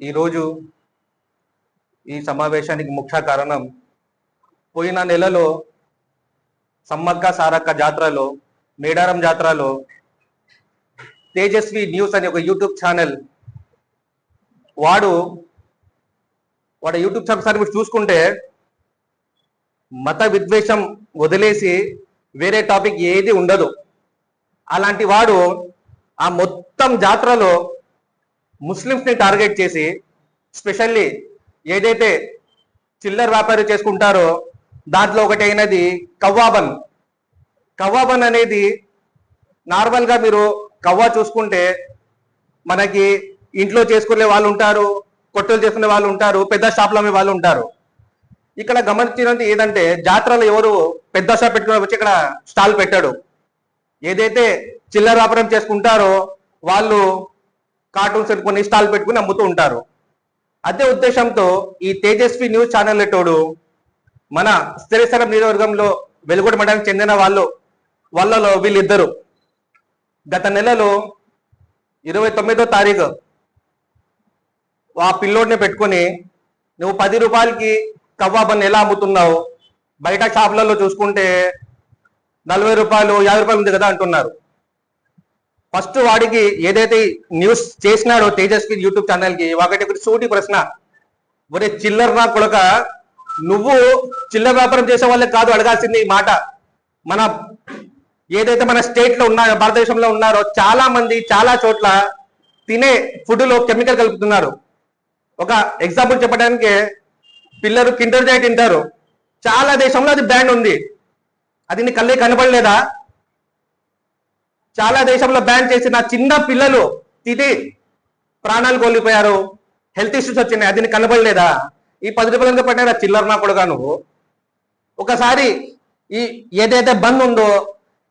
ఈరోజు ఈ సమావేశానికి ముఖ్య కారణం పోయిన నెలలో సమ్మక్క సారక్క జాతరలో మేడారం జాతరలో తేజస్వి న్యూస్ అనే ఒక యూట్యూబ్ ఛానల్ వాడు వాడు యూట్యూబ్ ఛానల్ ఒకసారి మీరు చూసుకుంటే మత విద్వేషం వదిలేసి వేరే టాపిక్ ఏది ఉండదు. అలాంటి వాడు ఆ మొత్తం జాతరలో ముస్లిమ్స్ని టార్గెట్ చేసి స్పెషల్లీ ఏదైతే చిల్లర వ్యాపారం చేసుకుంటారో దాంట్లో ఒకటి అయినది కవ్వాబన్. కవ్వాబన్ అనేది నార్మల్గా మీరు కవ్వా చూసుకుంటే మనకి ఇంట్లో చేసుకునే వాళ్ళు ఉంటారు కొట్టలు చేసుకునే వాళ్ళు ఉంటారు పెద్ద షాప్లో అమ్మే వాళ్ళు ఉంటారు. ఇక్కడ గమనించినది ఏదంటే జాతరలో ఎవరు పెద్ద షాప్ పెట్టుకుని వచ్చి ఇక్కడ స్టాల్ పెట్టాడు. ఏదైతే చిల్లర వ్యాపారం చేసుకుంటారో వాళ్ళు కార్టూన్స్ పెట్టుకుని స్టాల్ పెట్టుకుని అమ్ముతూ ఉంటారు. అదే ఉద్దేశంతో ఈ తేజస్వి న్యూస్ ఛానల్ తోడు మన స్థిరస్థలం నియోజకవర్గంలో వెలుగుడ మండలానికి చెందిన వాళ్ళు వాళ్ళలో వీళ్ళిద్దరు గత నెలలో ఇరవై తొమ్మిదో తారీఖు ఆ పిల్లోడిని పెట్టుకొని నువ్వు పది రూపాయలకి కవ్వాబన్ ఎలా అమ్ముతున్నావు? బయట షాపులలో చూసుకుంటే నలభై రూపాయలు యాభై రూపాయలు ఉంది కదా అంటున్నారు. ఫస్ట్ వాడికి ఏదైతే న్యూస్ చేసినాడో తేజస్వి యూట్యూబ్ ఛానల్కి ఒకటి ఒకటి సూటి ప్రశ్న. ఒరే చిల్లర నా కొడక నువ్వు చిల్లర వ్యాపారం చేసే వాళ్ళకి కాదు అడగాల్సింది ఈ మాట. మన ఏదైతే మన స్టేట్లో ఉన్నారో భారతదేశంలో ఉన్నారో చాలా మంది చాలా చోట్ల తినే ఫుడ్లో కెమికల్ కలుపుతున్నారు. ఒక ఎగ్జాంపుల్ చెప్పడానికి పిల్లలు కిండర్ జాయ్ తింటారు. చాలా దేశంలో అది బ్యాండ్ ఉంది. అది నీ కళ్ళే కనబడలేదా చాలా దేశంలో బ్యాన్ చేసిన చిన్న పిల్లలు తిని ప్రాణాలు కోల్పోయారు. హెల్త్ ఇష్యూస్ వచ్చినాయి. అది నీకు కనబడలేదా ఈ పది రూపాయలు పడినా చిల్లర నా కొడుగా నువ్వు? ఒకసారి ఈ ఏదైతే బంద్ ఉందో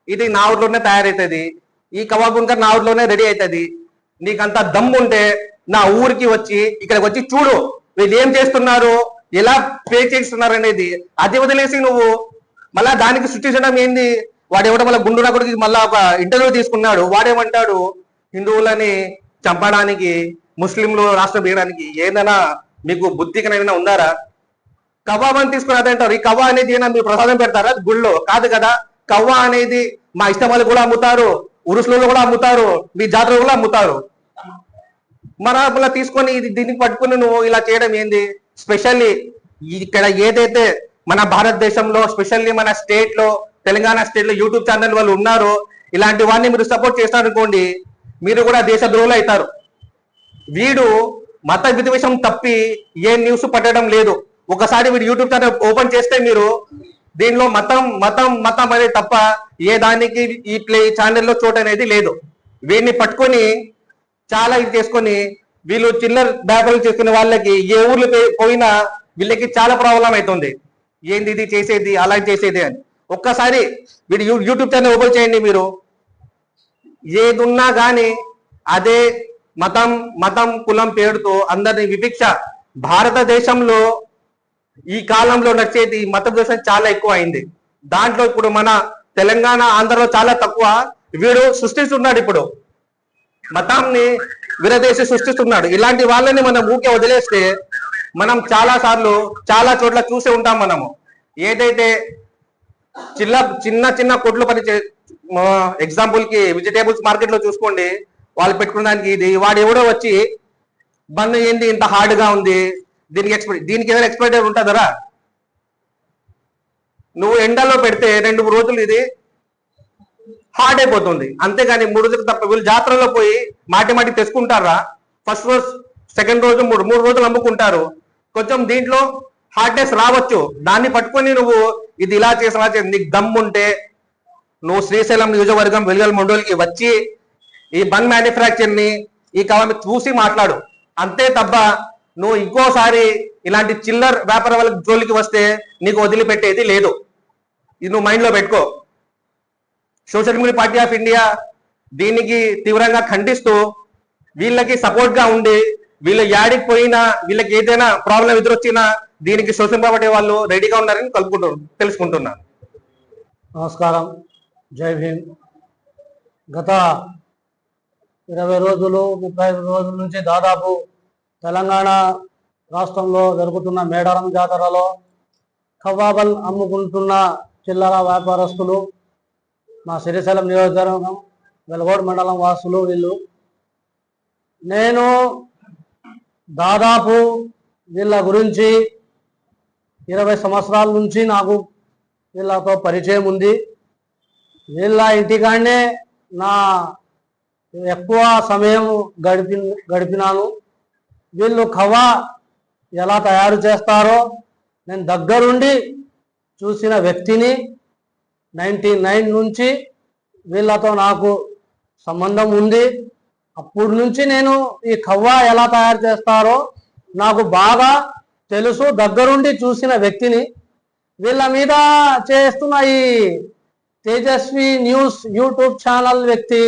ఇది నా ఊర్లోనే తయారవుతుంది ఈ కబాబ్ ఇంకా నా ఊర్లోనే రెడీ అవుతుంది నీకంత దమ్ముంటే నా ఊరికి వచ్చి ఇక్కడికి వచ్చి చూడు. వీళ్ళు ఏం చేస్తున్నారు? ఎలా పే చేస్తున్నారు అనేది. అది వదిలేసి నువ్వు మళ్ళా దానికి సృష్టించడం ఏంది? వాడు ఎవడో మళ్ళీ గుండు కొడుకు మళ్ళా ఒక ఇంటర్వ్యూ తీసుకున్నాడు. వాడేమంటాడు? హిందువులని చంపడానికి ముస్లింలు రాష్ట్రం వేయడానికి ఏదైనా మీకు బుద్ధికనైనా ఉందారా? కవ్వా అని తీసుకుని అదంటారు ఈ కవ్వ అనేది ఏమైనా మీరు ప్రసాదం పెడతారా? గుళ్ళో. కాదు కదా. కవ్వ అనేది మా ఇష్టం వాళ్ళు కూడా అమ్ముతారు. ఉరుసులు కూడా అమ్ముతారు. మీ జాతర కూడా అమ్ముతారు. మన అలా తీసుకొని ఇది దీన్ని పట్టుకుని నువ్వు ఇలా చేయడం ఏంది? స్పెషల్లీ ఇక్కడ ఏదైతే మన భారతదేశంలో స్పెషల్లీ మన స్టేట్లో తెలంగాణ స్టేట్లో యూట్యూబ్ ఛానల్ వాళ్ళు ఉన్నారు. ఇలాంటి వాడిని మీరు సపోర్ట్ చేస్తారనుకోండి మీరు కూడా దేశ ద్రోహులు అవుతారు. వీడు మత విద్వేషం తప్పి ఏ న్యూస్ పట్టడం లేదు. ఒకసారి వీడు యూట్యూబ్ ఛానల్ ఓపెన్ చేస్తే మీరు దీనిలో మతం మతం మతం అనేది తప్ప ఏ దానికి ఈ ప్లే ఛానల్లో చోటు అనేది లేదు. వీడిని పట్టుకొని చాలా ఇది చేసుకొని వీళ్ళు చిల్లర వ్యాపారాలు చేసుకునే వాళ్ళకి ఏ ఊర్లు పోయినా వీళ్ళకి చాలా ప్రాబ్లం అవుతుంది. ఏంది ఇది చేసేది అలా చేసేది అని. ఒక్కసారి వీడు యూ- యూట్యూబ్ ఛానల్ ఓపెన్ చేయండి మీరు. ఏది ఉన్నా అదే మతం మతం కులం పేరుతో అందరిని విభిక్ష. భారతదేశంలో ఈ కాలంలో నడిచేది మత ద్వేషం చాలా ఎక్కువ అయింది దాంట్లో ఇప్పుడు మన తెలంగాణ ఆంధ్రలో చాలా తక్కువ. వీడు సృష్టిస్తున్నాడు ఇప్పుడు. మతాన్ని విరదేశి సృష్టిస్తున్నాడు. ఇలాంటి వాళ్ళని మనం ఊకే వదిలేస్తే మనం చాలా సార్లు చాలా చోట్ల చూసే ఉంటాం మనము. ఏదైతే చిన్న చిన్న చిన్న కొట్లు పని ఎగ్జాంపుల్కి వెజిటేబుల్స్ మార్కెట్లో చూసుకోండి. వాళ్ళు పెట్టుకున్న దానికి ఇది. వాడు ఎవడో వచ్చి బంద్ ఏంది? ఇంత హార్డ్గా ఉంది. దీనికి ఎక్స్పైర్ దీనికి ఏదైనా ఎక్స్పైరీ ఉంటుందరా? నువ్వు ఎండలో పెడితే రెండు మూడు రోజులు ఇది హార్డ్ అయిపోతుంది. అంతేగాని మూడు రోజులు తప్ప వీళ్ళు జాతరలో పోయి మాటి మాటి తెచ్చుకుంటారా? ఫస్ట్ రోజు సెకండ్ రోజు మూడు మూడు రోజులు అమ్ముకుంటారు. కొంచెం దీంట్లో హార్డ్నెస్ రావచ్చు. దాన్ని పట్టుకొని నువ్వు ఇది ఇలా చేసి చేసి నీకు దమ్ముంటే నువ్వు శ్రీశైలం నియోజకవర్గం వెలుగల మండలికి వచ్చి ఈ బన్ మ్యానుఫ్యాక్చర్ని ఈ కాలం చూసి మాట్లాడు. అంతే తప్ప నువ్వు ఇంకోసారి ఇలాంటి చిల్లర్ వ్యాపార వాళ్ళ జోలికి వస్తే నీకు వదిలిపెట్టేది లేదు. ఇది నువ్వు మైండ్లో పెట్టుకో. Social media party of India దీనికి తీవ్రంగా ఖండిస్తూ వీళ్ళకి సపోర్ట్గా ఉండి వీళ్ళు యాడికి పోయినా వీళ్ళకి ఏదైనా ప్రాబ్లం ఎదురొచ్చినా దీనికి సోషల్ పడే వాళ్ళు రెడీగా ఉన్నారని కలుపుకుంటు తెలుసుకుంటున్నాను నమస్కారం. జై భీమ్. గత ఇరవై రోజులు ముప్పై ఐదు రోజుల నుంచి దాదాపు తెలంగాణ రాష్ట్రంలో జరుగుతున్న మేడారం జాతరలో కబాబల్ అమ్ముకుంటున్న చిల్లర వ్యాపారస్తులు మా శ్రీశైలం నియోజకవర్గం వెలగోడు మండలం వాసులు వీళ్ళు. నేను దాదాపు వీళ్ళ గురించి ఇరవై సంవత్సరాల నుంచి నాకు వీళ్ళతో పరిచయం ఉంది. వీళ్ళ ఇంటికాడనే నా ఎక్కువ సమయం గడిపి గడిపినాను. వీళ్ళు కవా ఎలా తయారు చేస్తారో నేను దగ్గరుండి చూసిన వ్యక్తిని నైంటీ నైన్ నుంచి వీళ్ళతో నాకు సంబంధం ఉంది. అప్పుడు నుంచి నేను ఈ కవ్వ ఎలా తయారు చేస్తారో నాకు బాగా తెలుసు. దగ్గరుండి చూసిన వ్యక్తిని వీళ్ళ మీద చేస్తున్న ఈ తేజస్వి న్యూస్ యూట్యూబ్ ఛానల్ వ్యక్తి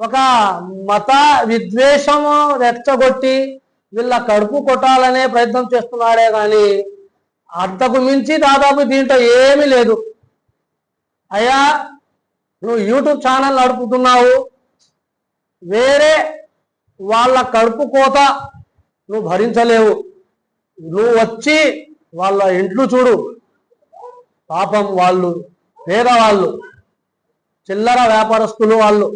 ఒక మత విద్వేషము రెచ్చగొట్టి వీళ్ళ కడుపు కొట్టాలనే ప్రయత్నం చేస్తున్నాడే కానీ అంతకు మించి దాదాపు దీంట్లో ఏమీ లేదు. అయ్యా నువ్వు యూట్యూబ్ ఛానల్ నడుపుతున్నావు. వేరే వాళ్ళ కడుపు కోత నువ్వు భరించలేవు. నువ్వు వచ్చి వాళ్ళ ఇంట్లో చూడు. పాపం వాళ్ళు పేదవాళ్ళు చిల్లర వ్యాపారస్తులు వాళ్ళు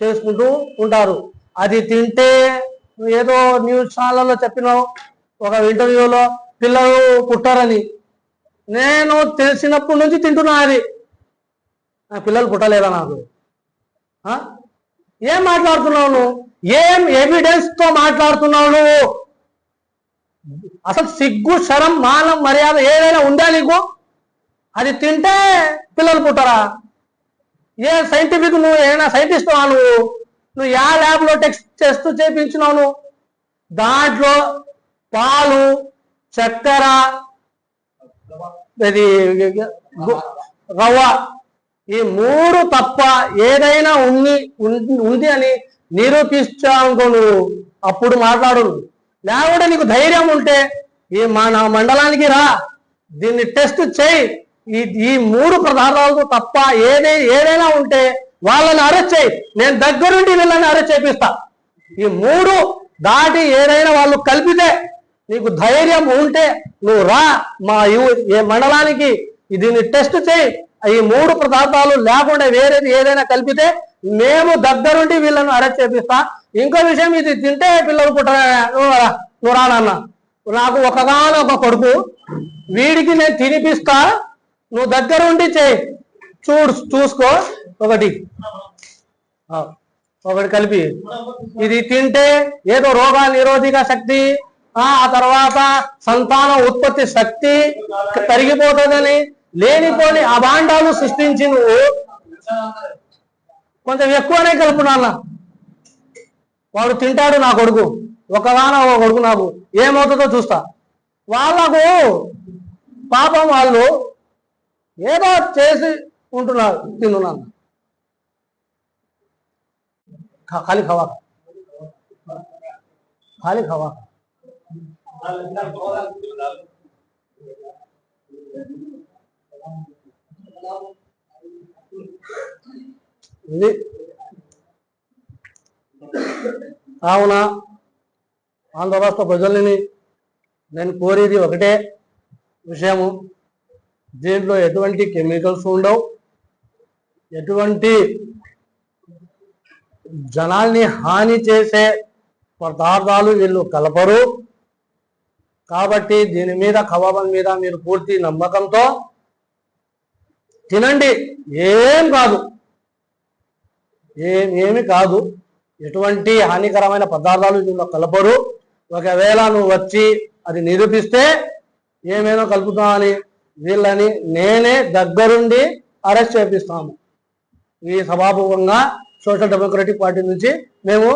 చేసుకుంటూ ఉంటారు. అది తింటే నువ్వు ఏదో న్యూస్ ఛానల్లో చెప్పినావు ఒక ఇంటర్వ్యూలో పిల్లలు పుట్టారని. నేను తెలిసినప్పటి నుంచి తింటున్నా అది. పిల్లలు పుట్టలేదా నాకు? ఏం మాట్లాడుతున్నావు నువ్వు? ఏం ఎవిడెన్స్తో మాట్లాడుతున్నావు నువ్వు? అసలు సిగ్గు శరం మానం మర్యాద ఏదైనా ఉందా నీకు? అది తింటే పిల్లలు పుట్టరా? ఏ సైంటిఫిక్ నువ్వు ఏమైనా సైంటిస్ట్ నువ్వు? నువ్వు యా ల్యాబ్లో టెక్స్ట్ చేస్తూ చేయించినావు నువ్వు? దాంట్లో పాలు చక్కెర ఇది రవ్వ ఈ మూడు తప్ప ఏదైనా ఉంది ఉం- ఉంది అని నిరూపించానుకో నువ్వు అప్పుడు మాట్లాడు లేకుంటే నీకు ధైర్యం ఉంటే ఈ మా నా మండలానికి రా. దీన్ని టెస్ట్ చేయి. ఈ ఈ మూడు పదార్థాలతో తప్ప ఏదై ఏదైనా ఉంటే వాళ్ళని అరెస్ట్ చేయి. నేను దగ్గరుండి వీళ్ళని అరెస్ట్ చేపిస్తా. ఈ మూడు దాటి ఏదైనా వాళ్ళు కలిపితే నీకు ధైర్యం ఉంటే నువ్వు రా మా ఏ మండలానికి. దీన్ని టెస్ట్ చేయి. ఈ మూడు పదార్థాలు లేకుండా వేరేది ఏదైనా కలిపితే మేము దగ్గరుండి వీళ్ళను అరెస్ట్ చేపిస్తా. ఇంకో విషయం ఇది తింటే పిల్లలు పుట్టరా నువ్వు నాన్న. నాకు ఒకగానో ఒక కొడుకు. వీడికి నేను తినిపిస్తా. నువ్వు దగ్గరుండి చేయి. చూడు చూసుకో. ఒకటి. ఒకటి కలిపి. ఇది తింటే ఏదో రోగ నిరోధక శక్తి ఆ తర్వాత సంతాన ఉత్పత్తి శక్తి తరిగిపోతుందని లేనిపోని అభాండాలు సృష్టించి నువ్వు కొంచెం ఎక్కువనే కలుపునాన్న వాడు తింటాడు నా కొడుకు. ఒకదాన ఒక కొడుకు నాకు. ఏమవుతుందో చూస్తా? వాళ్ళకు పాపం వాళ్ళు ఏదో చేసి ఉంటున్నారు తిన్నాను ఖాళీ ఖవా ఖాళీ ఖవా ఇది. కావున ఆంధ్ర రాష్ట్ర ప్రజల్ని నేను కోరేది ఒకటే విషయము. దీంట్లో ఎటువంటి కెమికల్స్ ఉండవు. ఎటువంటి జనాల్ని హాని చేసే పదార్థాలు వీళ్ళు కలపరు. కాబట్టి దీని మీద కవాబం మీద మీరు పూర్తి నమ్మకంతో తినండి. ఏం కాదు. ఏం ఏమి కాదు. ఎటువంటి హానికరమైన పదార్థాలు దీనిలో కలపరు. ఒకవేళ నువ్వు వచ్చి అది నిరూపిస్తే ఏమేమో కలుపుతామని వీళ్ళని నేనే దగ్గరుండి అరెస్ట్ చేపిస్తాము. ఈ సభాపూర్వంగా సోషల్ డెమోక్రటిక్ పార్టీ నుంచి మేము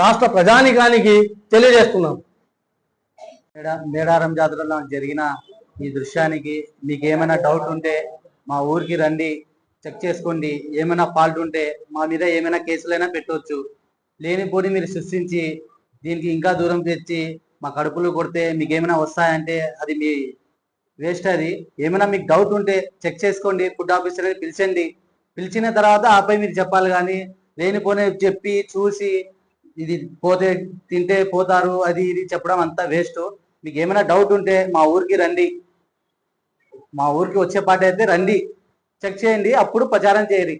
రాష్ట్ర ప్రజానికానికి తెలియజేస్తున్నాం. మేడారం జాతరలో జరిగిన ఈ దృశ్యానికి మీకు ఏమైనా డౌట్ ఉంటే మా ఊరికి రండి చెక్ చేసుకోండి ఏమైనా ఫాల్ట్ ఉంటే మా మీద ఏమైనా కేసులైనా పెట్టవచ్చు లేనిపోని మీరు సృష్టించి దీనికి ఇంకా దూరం తెచ్చి మా కడుపులు కొడితే మీకు ఏమైనా వస్తాయంటే అది మీ వేస్ట్ అది. ఏమైనా మీకు డౌట్ ఉంటే చెక్ చేసుకోండి ఫుడ్ ఆఫీసర్ పిలిచండి. పిలిచిన తర్వాత ఆపై మీరు చెప్పాలి కానీ లేనిపోనే చెప్పి చూసి ఇది పోతే తింటే పోతారు అది ఇది చెప్పడం అంతా వేస్ట్ మీకు ఏమైనా డౌట్ ఉంటే మా ఊరికి రండి. మా ఊరికి వచ్చే పాట అయితే రండి చెక్ చేయండి అప్పుడు ప్రచారం చేయరు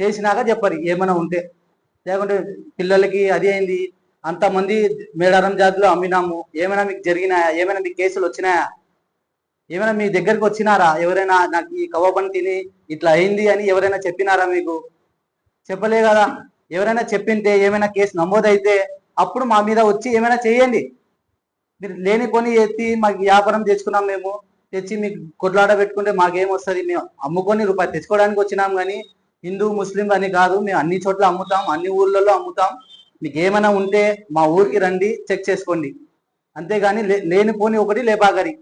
చేసినాక చెప్పరు ఏమైనా ఉంటే. లేకుంటే పిల్లలకి అది అయింది అంతమంది మేడారం జాతిలో అమ్మినాము ఏమైనా మీకు జరిగినాయా ఏమైనా మీకు కేసులు వచ్చినాయా? ఏమైనా మీ దగ్గరికి వచ్చినారా? ఎవరైనా నాకు ఈ కవ్వబని తిని ఇట్లా అయింది అని ఎవరైనా చెప్పినారా మీకు? చెప్పలే కదా. ఎవరైనా చెప్పింటే ఏమైనా కేసు నమోదైతే అప్పుడు మా మీద వచ్చి ఏమైనా చేయండి. మీరు లేని లేనిపోని ఎత్తి మాకు వ్యాపారం చేసుకున్నాం మేము. తెచ్చి మీకు కొట్లాట పెట్టుకుంటే మాకేం వస్తుంది మేము అమ్ముకొని రూపాయి తెచ్చుకోవడానికి వచ్చినాం కానీ హిందూ ముస్లిం అని కాదు మేము అన్ని చోట్ల అమ్ముతాం అన్ని ఊర్లలో అమ్ముతాం. మీకు ఏమైనా ఉంటే మా ఊరికి రండి చెక్ చేసుకోండి. అంతేగాని లే- లేనిపోని ఒకటి లేపాగరి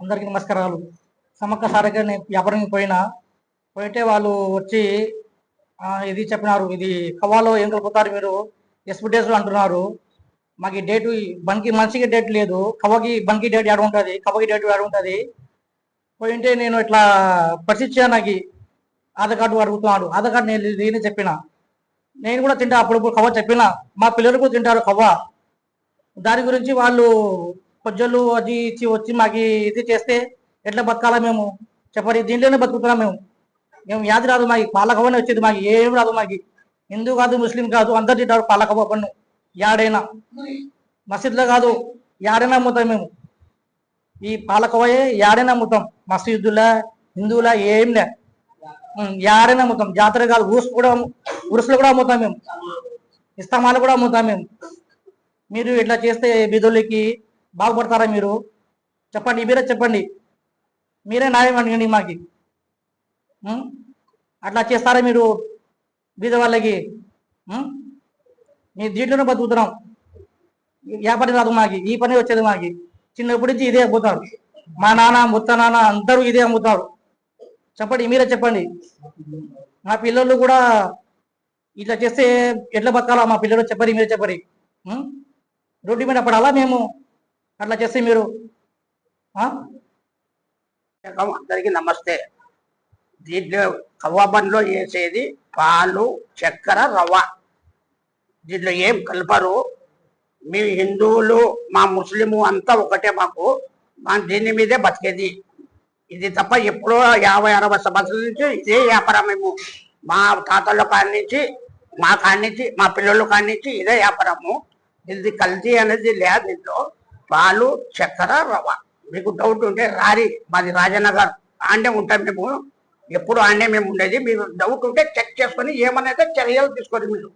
అందరికీ నమస్కారాలు. సమక్క సారగా నేను వ్యాపారం పోయినా పోయితే వాళ్ళు వచ్చి ఇది చెప్పినారు ఇది కవాలో ఏం కలుపుతారు మీరు ఎస్పిటేస్ అంటున్నారు. మాకు డేటు బంకి మనిషికి డేట్ లేదు. కవ్వకి బంకి డేట్ ఏడ ఉంటుంది. కవ్వకి డేట్ ఏడ ఉంటుంది. పోయింటే నేను ఇట్లా పరిశీలించాను నాకు ఆధార్ కార్డు అడుగుతున్నాడు. ఆధార్ కార్డు నేను నేనే చెప్పిన. నేను కూడా తింటా. అప్పుడప్పుడు కవ్వ చెప్పిన. మా పిల్లలు కూడా తింటారు కవ్వ. దాని గురించి వాళ్ళు పొజ్జలు అది ఇచ్చి వచ్చి మాకు ఇది చేస్తే ఎట్లా బతకాలా మేము? చెప్పండి. దీంట్లోనే బతుకుతున్నాం మేము. మేము వ్యాధి రాదు మాకు. పాలకవ్వనే వచ్చేది మాకు. ఏం రాదు మాకు. హిందూ కాదు ముస్లిం కాదు అందరు తింటారు పాలకవ్వ పన్ను. యాడైనా? మసీద్లో కాదు యాడైనా అమ్ముతాం మేము. ఈ పాలకోవయే యాడైనా అమ్ముతాం. మసీదులా హిందువులా ఏం లే. యాడైనా అమ్ముతాం. జాతర కాదు ఊరుసు కూడా ఉరుసులు కూడా అమ్ముతాం మేము. ఇస్తామాలు కూడా అమ్ముతాం మేము. మీరు ఇట్లా చేస్తే బీదోళ్ళకి బాగుపడతారా మీరు? చెప్పండి మీరే చెప్పండి. మీరే న్యాయం అడగండి మాకి. అట్లా చేస్తారా మీరు? బీద వాళ్ళకి ఉం? మీ దీంట్లోనే బతుకుతున్నాం. ఏ పని రాదు మాకి ఈ పని వచ్చేది మాకి. చిన్నప్పటి నుంచి ఇదే అమ్ముతారు. మా నాన్న ముత్త నాన్న అందరూ ఇదే అమ్ముతారు. చెప్పండి మీరే చెప్పండి. మా పిల్లలు కూడా ఇట్లా చేస్తే ఎట్లా బతకాలా మా పిల్లలు? చెప్పరి మీరే చెప్పరి రోడ్డు మీద పడాలా మేము? అట్లా చేస్తే మీరు? అందరికీ అందరికి నమస్తే. దీంట్లో కవ్వబంలో వేసేది పాలు చక్కెర రవ్వ. దీంట్లో ఏం కలపరు. మీ హిందువులు మా ముస్లిము అంతా ఒకటే మాకు. మా దీని మీదే బతికేది. ఇది తప్ప ఎప్పుడో యాభై అరవై సంవత్సరాల నుంచి ఇదే వ్యాపారం మేము. మా తాతల కాడి నుంచి మా కాడి నుంచి మా పిల్లల కాడి నుంచి ఇదే వ్యాపారము. ఇది కల్తీ అనేది లేదు దీంట్లో. పాలు చక్కెర రవ్వ. మీకు డౌట్ ఉంటే రారి. మాది రాజనగర్. ఆండే ఉంటాం మేము. ఎప్పుడు ఆండే మేము ఉండేది. మీరు డౌట్ ఉంటే చెక్ చేసుకొని ఏమనేది చర్యలు తీసుకోండి మీరు.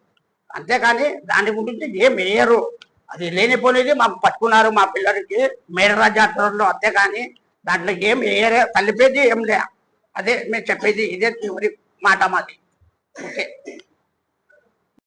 అంతేకాని దాని గురించి ఏం వేయరు అది లేనిపోనేది మాకు పట్టుకున్నారు మా పిల్లలకి మేడరా జాతరలో అంతేకాని దాంట్లో ఏం వేయరే కలిపేది ఏం లే. అదే మేము చెప్పేది ఇదే చివరి మాట మాది. ఓకే.